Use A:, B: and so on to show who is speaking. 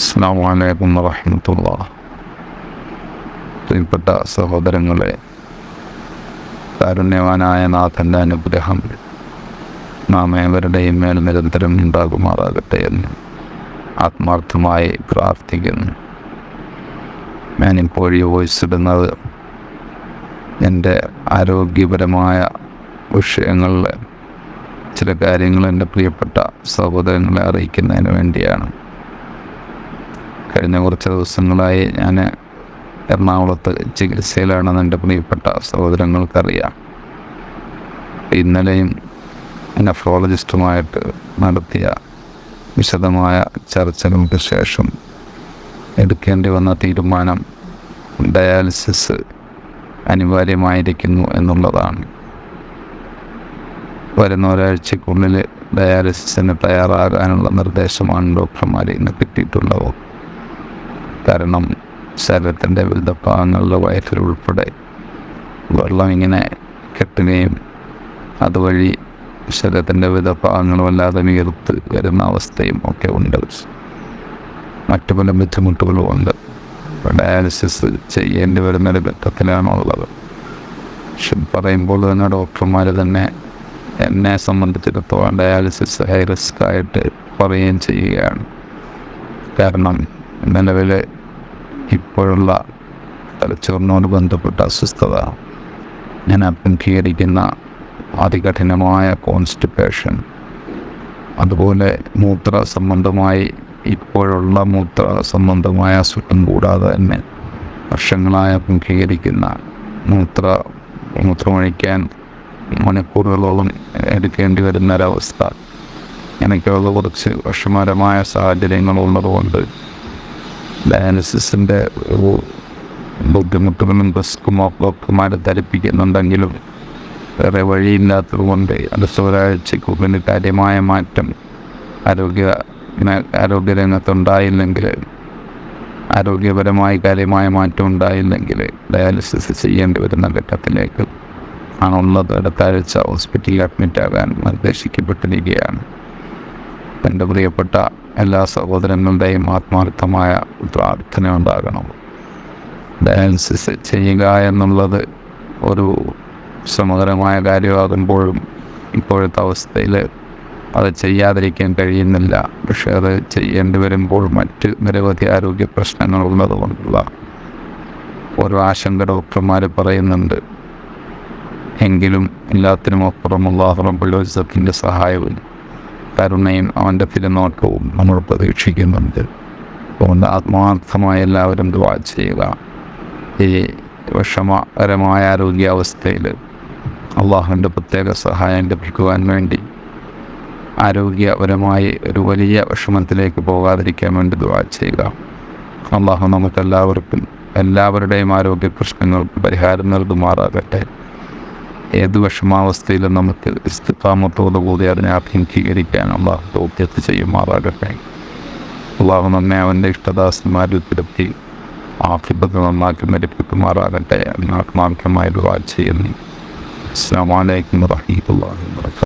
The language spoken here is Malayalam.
A: അസ്സാം വലൈക്കും വറഹമത്തുള്ള. പ്രിയപ്പെട്ട സഹോദരങ്ങളെ കാരുണ്യവാനായ നാഥന്റെ അനുഗ്രഹം നാം ഏവരുടെയും മേൽ നിരന്തരം ഉണ്ടാകുമാറാകട്ടെ എന്ന് ആത്മാർത്ഥമായി പ്രാർത്ഥിക്കുന്നു. ഞാനിപ്പോൾ ഈ വോയിസ് ഇടുന്നത് എന്റെ ആരോഗ്യപരമായ വിഷയങ്ങളിൽ ചില കാര്യങ്ങൾ എന്റെ പ്രിയപ്പെട്ട സഹോദരങ്ങളെ അറിയിക്കുന്നതിന് വേണ്ടിയാണ്. കഴിഞ്ഞ കുറച്ച് ദിവസങ്ങളായി ഞാൻ എറണാകുളത്ത് ചികിത്സയിലാണെന്ന് എന്റെ പ്രിയപ്പെട്ട സഹോദരങ്ങൾക്കറിയാം. ഇന്നലെയും നെഫ്രോളജിസ്റ്റുമായിട്ട് നടത്തിയ വിശദമായ ചർച്ചകൾക്ക് ശേഷം എടുക്കേണ്ടി വന്ന തീരുമാനം ഡയാലിസിസ് അനിവാര്യമായിരിക്കുന്നു എന്നുള്ളതാണ്. വരുന്ന ഒരാഴ്ചക്കുള്ളിൽ ഡയാലിസിസിന് തയ്യാറാകാനുള്ള നിർദ്ദേശമാണ് ഡോക്ടർമാരെ ഇന്ന് കിട്ടിയിട്ടുള്ളത്. കാരണം ശരീരത്തിന്റെ വിവിധ ഭാഗങ്ങളിലെ വയറ്റിലുൾപ്പെടെ വെള്ളം ഇങ്ങനെ കെട്ടുകയും അതുവഴി ശരീരത്തിന്റെ വിവിധ ഭാഗങ്ങൾ വല്ലാതെ വീർത്ത് വരുന്ന അവസ്ഥയും ഒക്കെ ഉണ്ട്. മറ്റു പല ബുദ്ധിമുട്ടുകളും ഉണ്ട്. ഡയാലിസിസ് ചെയ്യേണ്ടി വരുന്നൊരു ഘട്ടത്തിലാണുള്ളത് പക്ഷെ പറയുമ്പോൾ തന്നെ ഡോക്ടർമാർ തന്നെ എന്നെ സംബന്ധിച്ചിടത്തോളം ഡയാലിസിസ് ഹൈ റിസ്ക് ആയിട്ട് പറയുകയും ചെയ്യുകയാണ്. കാരണം നിലവിൽ ഇപ്പോഴുള്ള തലച്ചോറിനോട് ബന്ധപ്പെട്ട അസ്വസ്ഥത ഞാൻ അഭിമുഖീകരിക്കുന്ന അതികഠിനമായ കോൺസ്റ്റിപ്പേഷൻ അതുപോലെ മൂത്ര സംബന്ധമായി ഇപ്പോഴുള്ള മൂത്ര സംബന്ധമായ അസുഖം കൂടാതെ തന്നെ വർഷങ്ങളായി അഭിമുഖീകരിക്കുന്ന മൂത്ര മൂത്രമൊഴിക്കാൻ മണിക്കൂറുകളോളം എടുക്കേണ്ടി വരുന്ന ഒരവസ്ഥ എനിക്കുള്ള കുറച്ച് വിഷമകരമായ സാഹചര്യങ്ങളുള്ളതുകൊണ്ട് ഡയാലിസിസിന്റെ ഒരു ബുദ്ധിമുട്ടുകളും റിസ്ക്കും മാറി ധരിപ്പിക്കുന്നുണ്ടെങ്കിലും വേറെ വഴിയില്ലാത്തത് കൊണ്ട് അടുത്ത ഒരാഴ്ചക്കുള്ളിൽ കാര്യമായ മാറ്റം ആരോഗ്യ ആരോഗ്യരംഗത്തുണ്ടായില്ലെങ്കിൽ ആരോഗ്യപരമായി കാര്യമായ മാറ്റം ഉണ്ടായില്ലെങ്കിൽ ഡയാലിസിസ് ചെയ്യേണ്ടി വരുന്ന ഘട്ടത്തിലേക്ക് ആണുള്ളത് അടുത്ത ആഴ്ച ഹോസ്പിറ്റലിൽ അഡ്മിറ്റ് ആകാൻ നിർദ്ദേശിക്കപ്പെട്ടിരിക്കുകയാണ്. എന്റെ പ്രിയപ്പെട്ട സഹോദരങ്ങളുടെയും ആത്മാർത്ഥമായ പ്രാർത്ഥന ഉണ്ടാകണം. ഡയാലിസിസ് ചെയ്യുക എന്നുള്ളത് ഒരു ശ്രമകരമായ കാര്യമാകുമ്പോഴും ഇപ്പോഴത്തെ അവസ്ഥയിൽ അത് ചെയ്യാതിരിക്കാൻ കഴിയുന്നില്ല. പക്ഷേ അത് ചെയ്യേണ്ടി വരുമ്പോൾ മറ്റ് നിരവധി ആരോഗ്യ പ്രശ്നങ്ങൾ ഉള്ളതുകൊണ്ടുള്ള ഓരോ ആശങ്ക ഡോക്ടർമാർ പറയുന്നുണ്ട്. എങ്കിലും എല്ലാത്തിനും അപ്പുറമുള്ള റബ്ബുൽ സഹായവും കരുണയും അവന്റെ തിരുനോട്ടവും നമ്മൾ പ്രതീക്ഷിക്കുന്നുണ്ട്. അതുകൊണ്ട് ആത്മാർത്ഥമായി എല്ലാവരും ദ്വാ ചെയ്യുക. ഈ വിഷമകരമായ ആരോഗ്യാവസ്ഥയിൽ അള്ളാഹുവിന്റെ പ്രത്യേക സഹായം ലഭിക്കുവാൻ വേണ്ടി ആരോഗ്യപരമായി ഒരു വലിയ വിഷമത്തിലേക്ക് പോകാതിരിക്കാൻ വേണ്ടി ദ്വാ ചെയ്യുക. അള്ളാഹു നമുക്കെല്ലാവർക്കും എല്ലാവരുടെയും ആരോഗ്യ പ്രശ്നങ്ങൾക്ക് പരിഹാരം നൽകുമാറാകട്ടെ. ഏത് വിഷമാവസ്ഥയിലും നമുക്ക് ഇസ്തിഫാമത്തോടുകൂടി അതിനെ അഭിമുഖീകരിക്കാൻ അള്ളാഹു ദൗത്യത്ത് ചെയ്യുമാറാകട്ടെ. അള്ളാഹു നമ്മെ അവന്റെ ഇഷ്ടദാസന്മാരിൽ തിരുത്തി ആഫിബത്ത് നന്നാക്കി മരിപ്പിക്കുമാറാകട്ടെ അതിനാത്മാർത്ഥമായ ഒരു വാഴ്ച ചെയ്യുന്നു. അസ്സാം വലൈക്കും വാഹമത്തല്ലാ വാ